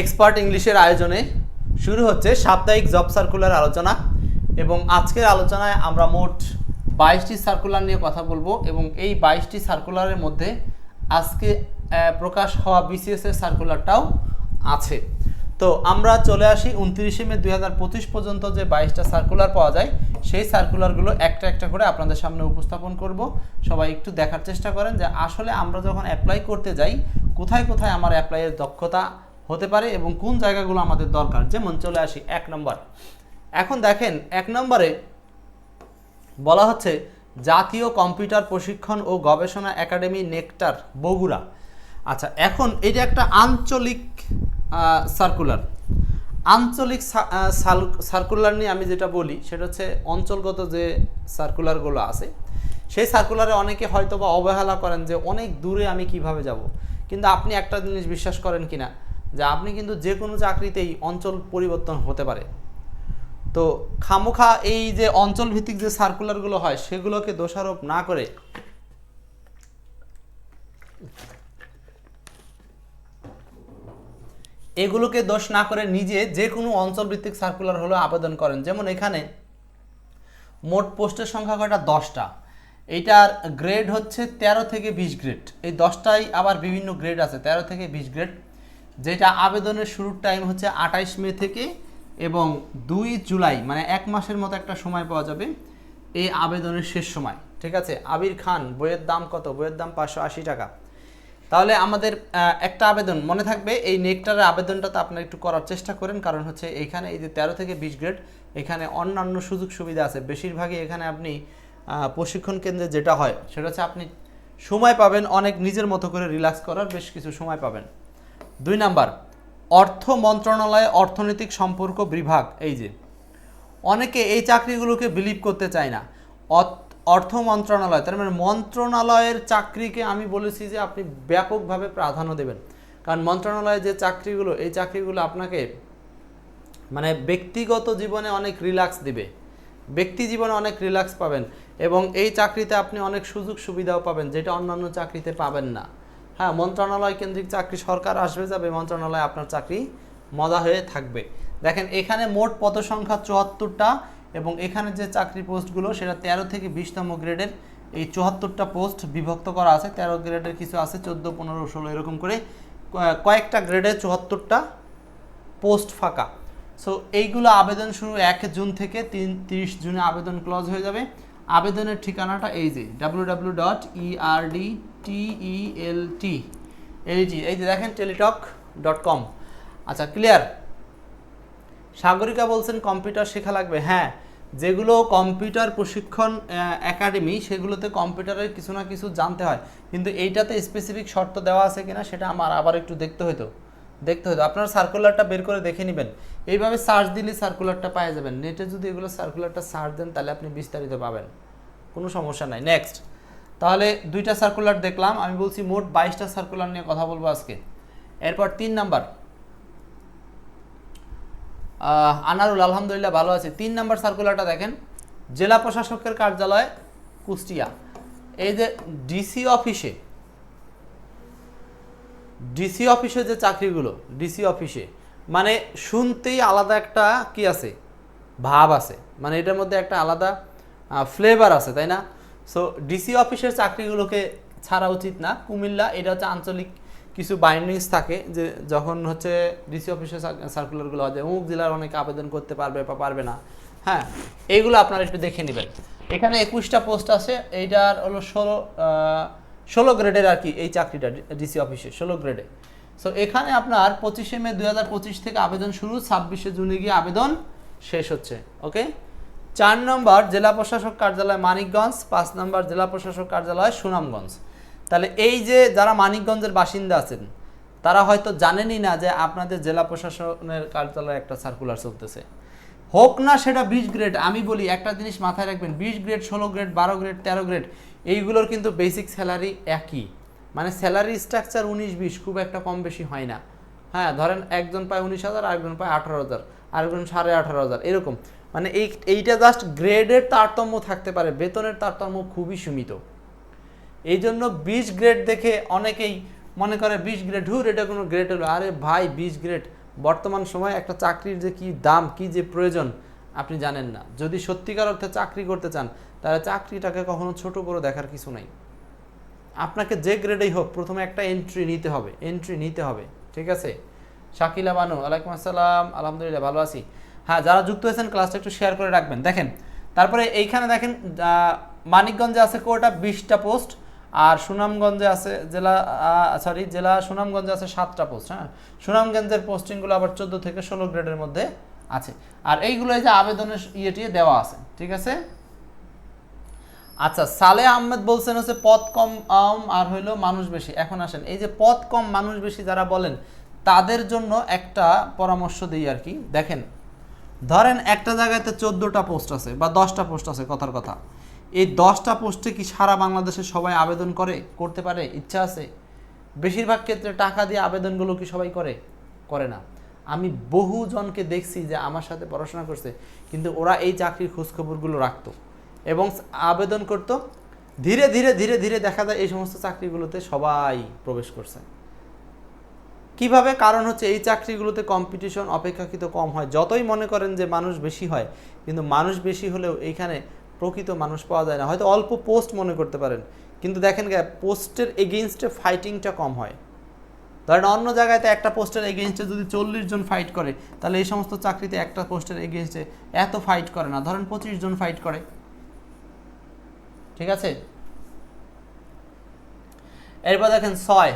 Expert ইংলিশের আয়োজনে শুরু হচ্ছে সাপ্তাহিক জব সার্কুলার আলোচনা এবং আজকের আলোচনায় আমরা মোট বাইশটি সার্কুলার নিয়ে কথা বলব এবং এই বাইশটি সার্কুলারের মধ্যে আজকে প্রকাশ হওয়া বিসিএস এর সার্কুলারটাও আছে। তো আমরা চলে আসি উনত্রিশে মে দু হাজার পঁচিশ পর্যন্ত যে বাইশটা সার্কুলার পাওয়া যায়, সেই সার্কুলারগুলো একটা একটা করে আপনাদের সামনে উপস্থাপন করব। সবাই একটু দেখার চেষ্টা করেন যে আসলে আমরা যখন অ্যাপ্লাই করতে যাই, কোথায় কোথায় আমার অ্যাপ্লাইয়ের দক্ষতা হতে পারে এবং কোন জায়গাগুলো আমাদের দরকার? যেমন চলে আসি এক নম্বর। এখন দেখেন, এক নম্বরে বলা হচ্ছে জাতীয় কম্পিউটার প্রশিক্ষণ ও গবেষণা একাডেমি নেকটার বগুড়া। আচ্ছা এখন এটা একটা আঞ্চলিক সার্কুলার আঞ্চলিক সার্কুলার নিয়ে আমি যেটা বলি, সেটা হচ্ছে অঞ্চলগত যে সার্কুলারগুলো আছে, সেই সার্কুলারে অনেকে হয়তো বা অবহেলা করেন যে অনেক দূরে আমি কীভাবে যাব। কিন্তু আপনি একটা জিনিস বিশ্বাস করেন কিনা? যে আপনি কিন্তু যে কোনো চাকরিতেই অঞ্চল পরিবর্তন হতে পারে। তো খামোখা এই যে অঞ্চল ভিত্তিক যে সার্কুলারগুলো হয়, সেগুলোকে দোষারোপ না করে এগুলোকে দোষ না করে নিজে যে কোনো অঞ্চল ভিত্তিক সার্কুলার হলো আবেদন করেন। যেমন এখানে মোট পোস্টের সংখ্যা কয়টা? দশটা। এইটার গ্রেড হচ্ছে তেরো থেকে বিশ গ্রেড এই দশটাই আবার বিভিন্ন গ্রেড আছে, তেরো থেকে বিশ গ্রেড যেটা আবেদনের শুরুর টাইম হচ্ছে আঠাইশ মে থেকে এবং দুই জুলাই মানে এক মাসের মতো একটা সময় পাওয়া যাবে এই আবেদনের শেষ সময়। ঠিক আছে? আবির খান, বইয়ের দাম কত? বইয়ের দাম পাঁচশো আশি টাকা। তাহলে আমাদের একটা আবেদন মনে থাকবে, এই নেকটারের আবেদনটাতে আপনারা একটু করার চেষ্টা করেন, কারণ হচ্ছে এখানে এই যে তেরো থেকে বিশ গ্রেড, এখানে অন্যান্য সুযোগ সুবিধা আছে। বেশিরভাগই এখানে আপনি প্রশিক্ষণ কেন্দ্রে যেটা হয়, সেটা হচ্ছে আপনি সময় পাবেন অনেক নিজের মতো করে রিল্যাক্স করার, বেশ কিছু সময় পাবেন। দুই নাম্বার, অর্থ মন্ত্রণালয়ে অর্থনৈতিক সম্পর্ক বিভাগ, এই যে। অনেকে এই চাকরিগুলোকে বিলিভ করতে চায় না। অর্থ মন্ত্রণালয়, তার মানে মন্ত্রণালয়ের চাকরিকে আমি বলেছি যে আপনি ব্যাপকভাবে প্রাধান্য দেবেন। কারণ মন্ত্রণালয়ে যে চাকরিগুলো, এই চাকরিগুলো আপনাকে মানে ব্যক্তিগত জীবনে অনেক রিল্যাক্স দিবে। ব্যক্তি জীবনে অনেক রিল্যাক্স পাবেন এবং এই চাকরিতে আপনি অনেক সুযোগ সুবিধাও পাবেন যেটা অন্যান্য চাকরিতে পাবেন না। হ্যাঁ মন্ত্রণালয় কেন্দ্রিক চাকরি সরকার আসবে যাবে, মন্ত্রণালয়ে আপনার চাকরি মজা হয়ে থাকবে। দেখেন, এখানে মোট পদ সংখ্যা চুয়াত্তরটা এবং এখানে যে চাকরি পোস্টগুলো, সেটা তেরো থেকে বিশতম গ্রেডের, এই চুয়াত্তরটা পোস্ট বিভক্ত করা আছে। তেরো গ্রেডের কিছু আছে, চোদ্দ, পনেরো, ষোলো, এরকম করে কয়েকটা গ্রেডে চুয়াত্তরটা পোস্ট ফাঁকা। সো এইগুলো আবেদন শুরু এক জুন থেকে তিন, তিরিশ জুনে আবেদন ক্লোজ হয়ে যাবে। আবেদনের ঠিকানাটা এই যে W W dot ERD T LG এই যে দেখেন টেলিটক ডট কম আচ্ছা ক্লিয়ার সাগরিকা বলছেন কম্পিউটার শেখা লাগবে। হ্যাঁ যেগুলো কম্পিউটার প্রশিক্ষণ একাডেমি সেগুলোতে কম্পিউটারের কিছু না কিছু জানতে হয়। কিন্তু এইটাতে স্পেসিফিক শর্ত দেওয়া আছে কিনা, সেটা আমার আবার একটু দেখতে হতো দেখতে হতো আপনার সার্কুলারটা বের করে দেখে নেবেন। এইভাবে সার্চ দিলে সার্কুলারটা পাওয়া যাবেন। নেটে যদি এগুলো সার্কুলারটা সার্চ দেন, তাহলে আপনি বিস্তারিত পাবেন। কোনো সমস্যা নাই। নেক্সট তাহলে দুইটা সার্কুলার দেখলাম। আমি বলছি মোট বাইশটা সার্কুলার নিয়ে কথা বলব আজকে। এরপর তিন নাম্বার। আনারুল, আলহামদুলিল্লাহ ভালো আছে। তিন নাম্বার সার্কুলারটা দেখেন। জেলা প্রশাসকের কার্যালয় কুষ্টিয়া। এই যে ডিসি অফিসে ডিসি অফিসে যে চাকরিগুলো ডিসি অফিসে মানে শুনতেই আলাদা একটা কি আছে? ভাব আছে। মানে এটার মধ্যে একটা আলাদা ফ্লেভার আছে, তাই না? সো ডিসি অফিসের চাকরিগুলোকে ছাড়া উচিত না। কুমিল্লা, এটা হচ্ছে আঞ্চলিক কিছু বাইন্ডিংস থাকে যে যখন হচ্ছে ডিসি অফিসের সার্কুলারগুলো হয় যে অমুক জেলার অনেকে আবেদন করতে পারবে বা পারবে না। হ্যাঁ এইগুলো আপনারা একটু দেখে নেবেন। এখানে একুশটা পোস্ট আছে, এইটার হলো ষোলো ষোলো গ্রেডের আর কি এই চাকরিটা ডিসি অফিসে ষোলো গ্রেডে সো এখানে আপনার পঁচিশে মে দুই থেকে আবেদন শুরু, ছাব্বিশে জুনে গিয়ে আবেদন শেষ হচ্ছে ওকে চার নম্বর জেলা প্রশাসক কার্যালয় মানিকগঞ্জ, পাঁচ নম্বর জেলা প্রশাসক কার্যালয় সুনামগঞ্জ। তাহলে এই যে যারা মানিকগঞ্জের বাসিন্দা আছেন, তারা হয়তো জানেনই না যে আপনাদের জেলা প্রশাসনের কার্যালয়ে একটা সার্কুলার চলতেছে। হোক না সেটা বিশ গ্রেড আমি বলি একটা জিনিস মাথায় রাখবেন, বিশ গ্রেড ষোলো গ্রেড বারো গ্রেড তেরো গ্রেড এইগুলোর কিন্তু বেসিক স্যালারি একই। মানে স্যালারি স্ট্রাকচার উনিশ বিশ, খুব একটা কম বেশি হয় না। হ্যাঁ ধরেন একজন পায় উনিশ হাজার, আরেকজন পায় আঠারো হাজার, আরেকজন সাড়ে আঠারো হাজার, এরকম। মানে এই, এইটা জাস্ট গ্রেডের তারতম্য থাকতে পারে, বেতনের তারতম্য খুবই সীমিত। এই জন্য বিশ গ্রেড দেখে অনেকেই মনে করে, বিশ গ্রেড হুর, এটা কোনো গ্রেড হলো। আরে ভাই, বিশ গ্রেড বর্তমান সময়ে একটা চাকরির যে কি দাম, কি যে প্রয়োজন, আপনি জানেন না। যদি সত্যিকার অর্থে চাকরি করতে চান তাহলে চাকরিটাকে কখনো ছোট বড় দেখার কিছু নাই। আপনাকে যে গ্রেডেই হোক, প্রথমে একটা এন্ট্রি নিতে হবে এন্ট্রি নিতে হবে, ঠিক আছে? শাকিলা বানু আলাইকুম আসসালাম, আলহামদুলিল্লাহ ভালো আছি। হ্যাঁ যারা যুক্ত হয়েছেন ক্লাসটা একটু শেয়ার করে রাখবেন। দেখেন, তারপরে এইখানে দেখেন মানিকগঞ্জে আছে কোটা বিশটা পোস্ট আর সুনামগঞ্জে আছে জেলা সরি জেলা সুনামগঞ্জে আছে সাতটা পোস্ট হ্যাঁ? সুনামগঞ্জের পোস্টিংগুলো আবার চোদ্দ থেকে ষোলো গ্রেডের মধ্যে আছে। আর এইগুলো এই যে আবেদনের ইয়েটিয়ে দেওয়া আছে, ঠিক আছে? আচ্ছা সালে আহমেদ বলছেন হচ্ছে পদ কম আর হইল মানুষ বেশি। এখন আসেন, এই যে পদ কম, মানুষ বেশি যারা বলেন, তাদের জন্য একটা পরামর্শ দিই আর কি। দেখেন, ধরেন একটা জায়গাতে চোদ্দোটা পোস্ট আছে বা দশটা পোস্ট আছে, কথার কথা। এই দশটা পোস্টে কি সারা বাংলাদেশে সবাই আবেদন করে, করতে পারে, ইচ্ছা আছে? বেশিরভাগ ক্ষেত্রে টাকা দিয়ে আবেদনগুলো কি সবাই করে? করে না। আমি বহু জনকে দেখছি যে আমার সাথে পড়াশোনা করছে, কিন্তু ওরা এই চাকরির খোঁজখবরগুলো রাখতো। এবং আবেদন করত, ধীরে ধীরে ধীরে ধীরে দেখা যায় এই সমস্ত চাকরিগুলোতে সবাই প্রবেশ করছে। কীভাবে? কারণ হচ্ছে এই চাকরিগুলোতে কম্পিটিশন অপেক্ষাকৃত কম হয়। যতই মনে করেন যে মানুষ বেশি হয়, কিন্তু মানুষ বেশি হলেও এইখানে প্রকৃত মানুষ পাওয়া যায় না। হয়তো অল্প পোস্ট মনে করতে পারেন, কিন্তু দেখেন গে পোস্টের এগেনস্টে ফাইটিংটা কম হয়। ধরেন অন্য জায়গাতে একটা পোস্টের এগেনস্টে যদি চল্লিশ জন ফাইট করে, তাহলে এই সমস্ত চাকরিতে একটা পোস্টের এগেনস্টে এত ফাইট করে না। ধরেন পঁচিশ জন ফাইট করে। ঠিক আছে? এরপর দেখেন ছয়,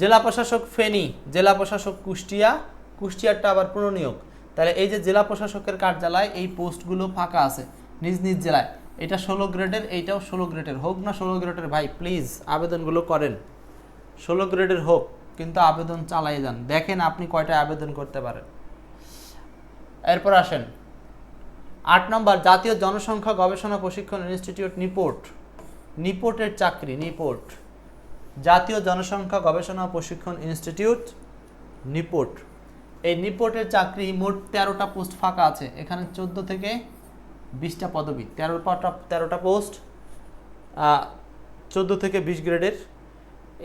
জেলা প্রশাসক ফেনী, জেলা প্রশাসক কুষ্টিয়া, কুষ্টিয়ারটা আবার পুনর্নিয়োগ। তাহলে এই যে জেলা প্রশাসকের কার্যালয়, এই পোস্টগুলো ফাঁকা আছে নিজ নিজ জেলায়। এটা ষোলো গ্রেডের, এইটাও ষোলো গ্রেডের। হোক না ষোলো গ্রেডের, ভাই প্লিজ আবেদনগুলো করেন। ষোলো গ্রেডের হোক, কিন্তু আবেদন চালাই যান। দেখেন আপনি কয়টা আবেদন করতে পারেন। এরপর আসেন। আট নম্বর, জাতীয় জনসংখ্যা গবেষণা প্রশিক্ষণ ইনস্টিটিউট, নিপোর্ট। নিপোর্টের চাকরি, নিপোর্ট। জাতীয় জনসংখ্যা গবেষণা প্রশিক্ষণ ইনস্টিটিউট, নিপোর্ট। এই নিপোর্টের চাকরি মোট তেরোটা পোস্ট ফাঁকা আছে। এখানে চোদ্দ থেকে বিশটা পদবি। তেরোটা তেরোটা পোস্ট চোদ্দ থেকে বিশ গ্রেডের।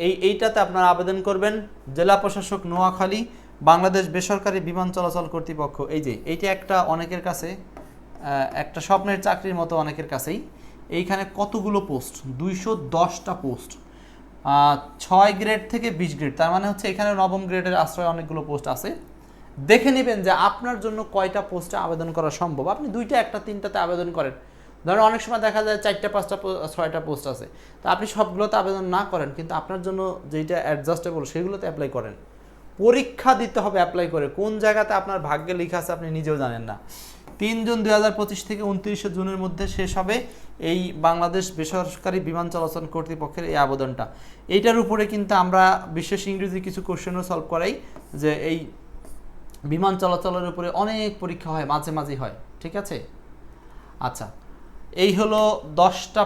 এই, এইটাতে আপনারা আবেদন করবেন। জেলা প্রশাসক নোয়াখালী, বাংলাদেশ বেসরকারি বিমান চলাচল কর্তৃপক্ষ। এই যে, এইটা একটা অনেকের কাছে একটা স্বপ্নের চাকরির মতো অনেকের কাছেই। এইখানে কতগুলো পোস্ট দুইশো দশটা পোস্ট ছয় গ্রেড থেকে বিশ গ্রেড তার মানে হচ্ছে এখানে নবম গ্রেডের আশ্রয় অনেকগুলো পোস্ট আছে। দেখে নেবেন যে আপনার জন্য কয়টা পোস্টে আবেদন করা সম্ভব। আপনি দুইটা, একটা, তিনটাতে আবেদন করেন। ধরেন অনেক সময় দেখা যায় চারটা, পাঁচটা ছয়টা পোস্ট আছে। তো আপনি সবগুলোতে আবেদন না করেন, কিন্তু আপনার জন্য যেটা অ্যাডজাস্টেবল সেগুলোতে অ্যাপ্লাই করেন। পরীক্ষা দিতে হবে অ্যাপ্লাই করে। কোন জায়গাতে আপনার ভাগ্যে লেখা আছে আপনি নিজেও জানেন না। তিন জুন দুই হাজার পঁচিশ থেকে উনত্রিশে জুনের মধ্যে শেষ হবে এই বাংলাদেশ বেসরকারি বিমান চলাচল কর্তৃপক্ষের এই আবেদনটা। এইটার উপরে কিন্তু আমরা বিশেষ ইংরেজি কিছু কোশ্চেনও সলভ করাই যে এই বিমান চলাচলের উপরে অনেক পরীক্ষা হয়, মাঝে মাঝে হয়, ঠিক আছে? আচ্ছা এই হলো দশটা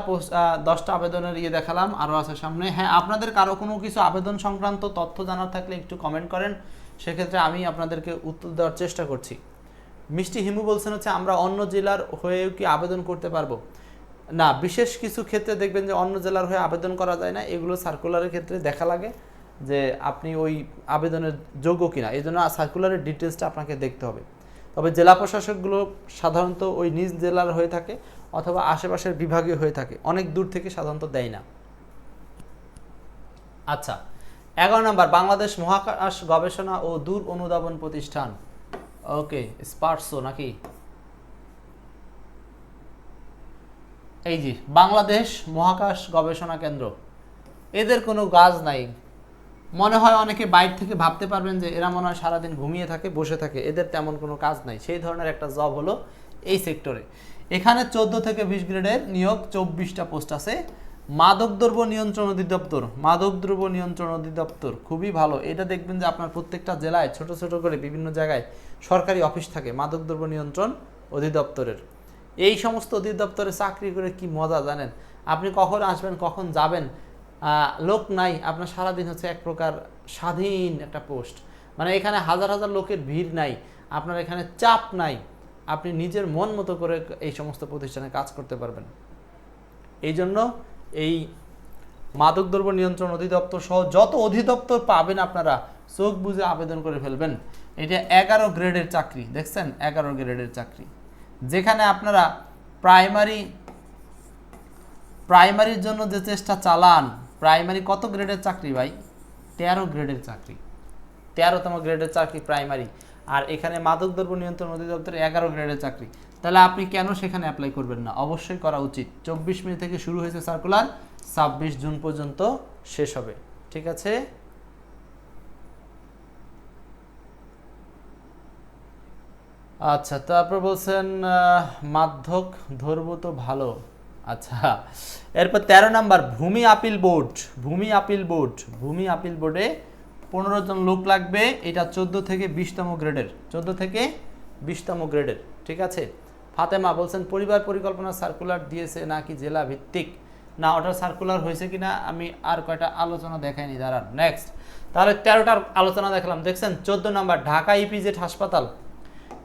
দশটা আবেদনের ইয়ে দেখালাম, আরও আছে সামনে। হ্যাঁ আপনাদের কারও কোনো কিছু আবেদন সংক্রান্ত তথ্য জানার থাকলে একটু কমেন্ট করেন, সেক্ষেত্রে আমি আপনাদেরকে উত্তর দেওয়ার চেষ্টা করছি। মিষ্টি হিমু বলছেন হচ্ছে, আমরা অন্য জেলার হয়েও কি আবেদন করতে পারব? না, বিশেষ কিছু ক্ষেত্রে দেখবেন যে অন্য জেলার হয়ে আবেদন করা যায় না। এগুলো সার্কুলারের ক্ষেত্রে দেখা লাগে যে আপনি ওই আবেদনের যোগ্য কিনা। এই জন্য সার্কুলারের ডিটেলসটা আপনাকে দেখতে হবে। তবে জেলা প্রশাসকগুলো সাধারণত ওই নিজ জেলার হয়ে থাকে অথবা আশেপাশের বিভাগীয় হয়ে থাকে। অনেক দূর থেকে সাধারণত দেয় না। আচ্ছা এগারো নম্বর, বাংলাদেশ মহাকাশ গবেষণা ও দূর অনুধাবন প্রতিষ্ঠান। ওকে, স্পার্সো নাকি? এই যে, বাংলাদেশ মহাকাশ গবেষণা কেন্দ্র। এদের কোনো কাজ নাই। মনে হয় অনেকে বাইরে থেকে ভাবতে পারবেন যে এরা মনে হয় সারাদিন ঘুমিয়ে থাকে, বসে থাকে। এদের তেমন কোনো কাজ নাই। সেই ধরনের একটা জব হলো এই সেক্টরে। এখানে চোদ্দ থেকে বিশ গ্রেডের নিয়োগ চব্বিশটা পোস্ট আছে। মাদকদ্রব্য নিয়ন্ত্রণ অধিদপ্তর মাদকদ্রব্য নিয়ন্ত্রণ অধিদপ্তর, খুবই ভালো। এটা দেখবেন যে আপনার প্রত্যেকটা জেলায় ছোট ছোট করে বিভিন্ন জায়গায় সরকারি অফিস থাকে মাদকদ্রব্য নিয়ন্ত্রণ অধিদপ্তরের। এই সমস্ত অধিদপ্তরে চাকরি করে কি মজা জানেন? আপনি কখন আসবেন, কখন যাবেন লোক নাই, আপনার সারাদিন হচ্ছে এক প্রকার স্বাধীন একটা পোস্ট। মানে এখানে হাজার হাজার লোকের ভিড় নাই, আপনার এখানে চাপ নাই, আপনি নিজের মন মতো করে এই সমস্ত প্রতিষ্ঠানে কাজ করতে পারবেন। এই জন্য এই মাদকদ্রব্য নিয়ন্ত্রণ অধিদপ্তর সহ যত অধিদপ্তর পাবেন আপনারা, চোখ বুঝে আবেদন করে ফেলবেন। এটা এগারো গ্রেডের চাকরি, দেখছেন? এগারো গ্রেডের চাকরি। যেখানে আপনারা প্রাইমারি, প্রাইমারির জন্য যে চেষ্টা চালান, প্রাইমারি কত গ্রেডের চাকরি ভাই? তেরো গ্রেডের চাকরি। তেরোতম গ্রেডের চাকরি প্রাইমারি। আর এখানে মাদকদ্রব্য নিয়ন্ত্রণ অধিদপ্তরের এগারো গ্রেডের চাকরি। তাহলে আপনি কেন সেখানে অ্যাপ্লাই করবেন না? অবশ্যই করা উচিত। চব্বিশ মে থেকে শুরু হয়েছে সার্কুলার ছাব্বিশ জুন পর্যন্ত শেষ হবে। ঠিক আছে? আচ্ছা তারপর বলছেন মাধ্যক ধরবো তো ভালো। আচ্ছা এরপর তেরো নাম্বার, ভূমি আপিল বোর্ড ভূমি আপিল বোর্ড ভূমি আপিল বোর্ডে পনেরো জন লোক লাগবে। এটা চোদ্দ থেকে বিশতম গ্রেডের চোদ্দ থেকে বিশতম গ্রেডের ঠিক আছে? ফাতেমা বলছেন, পরিবার পরিকল্পনা সার্কুলার দিয়েছে নাকি জেলা ভিত্তিক? না, ওটা সার্কুলার হয়েছে কিনা আমি আর কয়টা আলোচনা দেখাইনি, দাঁড়ান নেক্সট তাহলে তেরোটার আলোচনা দেখলাম, দেখছেন, চোদ্দ নম্বর, ঢাকা ইপিজেড হাসপাতাল।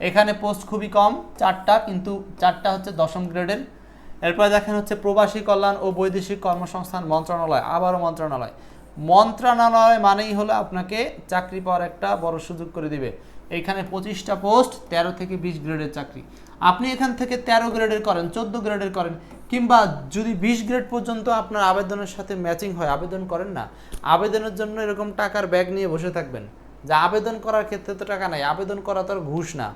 এখানে পোস্ট খুবই কম, চারটা, কিন্তু চারটা হচ্ছে দশম গ্রেডের। এরপরে দেখেন হচ্ছে প্রবাসী কল্যাণ ও বৈদেশিক কর্মসংস্থান মন্ত্রণালয়, আবারও মন্ত্রণালয়। মন্ত্রণালয় মানেই হলো আপনাকে চাকরি পাওয়ার একটা বড় সুযোগ করে দিবে। এখানে পঁচিশটা পোস্ট, তেরো থেকে বিশ গ্রেডের চাকরি। আপনি এখান থেকে তেরো গ্রেডের করেন, চোদ্দ গ্রেডের করেন, কিংবা যদি বিশ গ্রেড পর্যন্ত আপনার আবেদনের সাথে ম্যাচিং হয়, আবেদন করেন না, আবেদনের জন্য এরকম টাকার ব্যাগ নিয়ে বসে থাকবেন। যে আবেদন করার ক্ষেত্রে তো টাকা নাই, আবেদন করা তো ঘুষ না।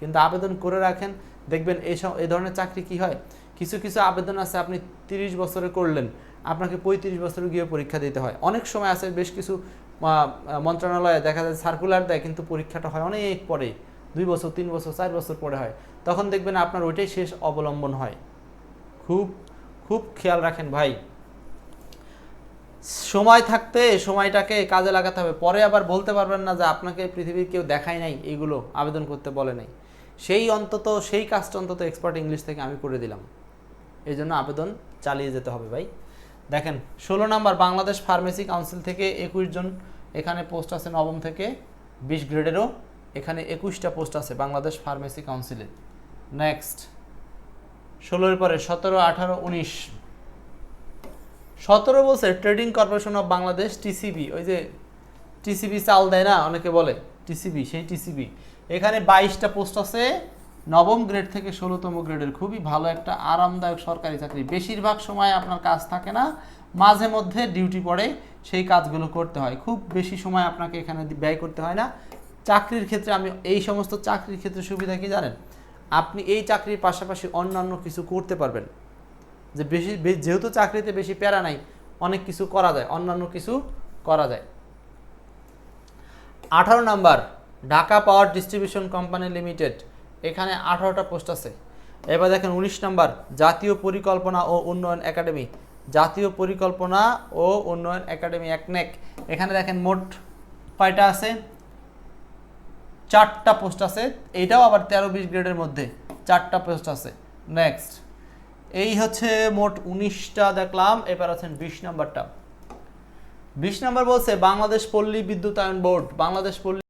কিন্তু আবেদন করে রাখেন, দেখবেন এই এই ধরনের চাকরি কি হয়? কিছু কিছু আবেদন আছে, আপনি তিরিশ বছরে করলেন, আপনাকে পঁয়ত্রিশ বছরে গিয়ে পরীক্ষা দিতে হয়। অনেক সময় আছে, বেশ কিছু মন্ত্রণালয়ে দেখা যায় সার্কুলার দেয়, কিন্তু পরীক্ষাটা হয় অনেক পরে। দুই বছর, তিন বছর, চার বছর পরে হয়। তখন দেখবেন আপনার ওইটাই শেষ অবলম্বন হয়। খুব খুব খেয়াল রাখেন ভাই। সময় থাকতে সময়টাকে কাজে লাগাতে হবে। পরে আবার বলতে পারবেন না যে আপনাকে পৃথিবীর কেউ দেখায় নাই এইগুলো আবেদন করতে বলে নাই। সেই অন্তত, সেই কাজটা অন্তত এক্সপার্ট ইংলিশ থেকে আমি করে দিলাম। এই জন্য আবেদন চালিয়ে যেতে হবে ভাই। দেখেন, ষোলো নাম্বার বাংলাদেশ ফার্মেসি কাউন্সিল থেকে একুশ জন এখানে পোস্ট আছে নবম থেকে বিশ গ্রেডেরও, এখানে একুশটা পোস্ট আছে বাংলাদেশ ফার্মেসি কাউন্সিলে। নেক্সট, ষোলোর পরে সতেরো, আঠারো, উনিশ। সতেরো বলছে trading corporation of Bangladesh, TCB. ওই যে টিসিবি চাল দেয় না, অনেকে বলে, টিসিবি, সেই টিসিবি। এখানে বাইশটা পোস্ট আছে নবম গ্রেড থেকে ষোলোতম গ্রেডের খুবই ভালো একটা আরামদায়ক সরকারি চাকরি। বেশিরভাগ সময় আপনার কাজ থাকে না, মাঝে মধ্যে ডিউটি পড়ে সেই কাজগুলো করতে হয়। খুব বেশি সময় আপনাকে এখানে ব্যয় করতে হয় না। চাকরির ক্ষেত্রে আমি এই সমস্ত চাকরির ক্ষেত্রে সুবিধা কি জানেন? আপনি এই চাকরির পাশাপাশি অন্যান্য কিছু করতে পারবেন। যে বেশি যেহেতু চাকরিতে বেশি প্যারা নাই, অনেক কিছু করা যায়, অন্যান্য কিছু করা যায়। আঠারো number, Dhaka power distribution company limited. এখানে আঠারোটা পোস্ট আছে। এবার দেখেন উনিশ নাম্বার, জাতীয় পরিকল্পনা ও উন্নয়ন একাডেমি। জাতীয় পরিকল্পনা ও উন্নয়ন একাডেমি একনেক এখানে দেখেন মোট কয়টা আছে? চারটা পোস্ট আছে। এইটাও আবার তেরো বিশ গ্রেডের মধ্যে। চারটা পোস্ট আছে। নেক্সট। এই হচ্ছে মোট উনিশটা দেখলাম। এবার আছেন বিশ নাম্বারটা। বিশ নাম্বার বলছে, বাংলাদেশ পল্লী বিদ্যুতায়ন বোর্ড। বাংলাদেশ পল্লী